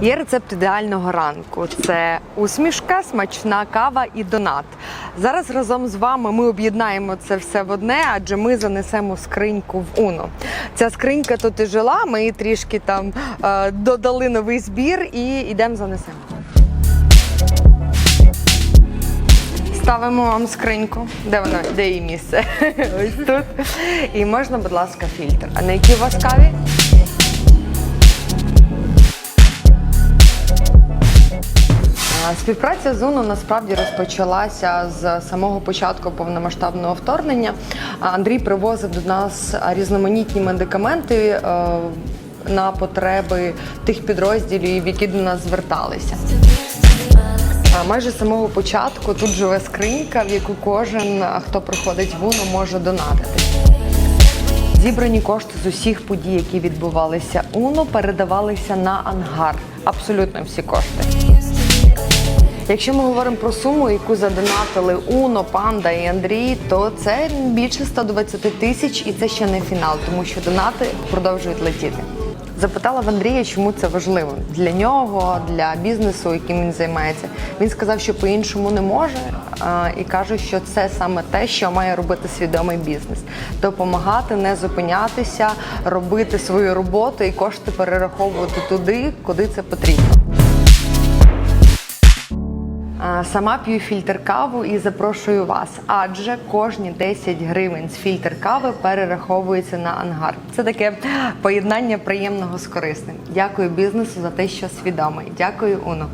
Є рецепт ідеального ранку: це усмішка, смачна кава і донат. Зараз разом з вами ми об'єднаємо це все в одне, адже ми занесемо скриньку в Уно. Ця скринька тут і жила. Ми трішки там е, додали новий збір і йдемо занесемо. Ставимо вам скриньку. Де вона? Де її місце? Ось тут. І можна, будь ласка, фільтр. А на які у вас каві? Співпраця з УНО насправді розпочалася з самого початку повномасштабного вторгнення. Андрій привозив до нас різноманітні медикаменти е, на потреби тих підрозділів, які до нас зверталися. Майже з самого початку тут живе скринька, в яку кожен, хто приходить в УНО, може донатити. Зібрані кошти з усіх подій, які відбувалися УНО, передавалися на ангар. Абсолютно всі кошти. Якщо ми говоримо про суму, яку задонатили Уно, Панда і Андрій, то це більше 120 тисяч, і це ще не фінал, тому що донати продовжують летіти. Запитала в Андрія, чому це важливо для нього, для бізнесу, яким він займається. Він сказав, що по-іншому не може, і каже, що це саме те, що має робити свідомий бізнес: допомагати, не зупинятися, робити свою роботу і кошти перераховувати туди, куди це потрібно. А, Сама п'ю фільтр каву і запрошую вас, адже кожні 10 гривень з фільтр кави перераховується на ангар. Це таке поєднання приємного з корисним. Дякую бізнесу за те, що свідомий. Дякую, Уно.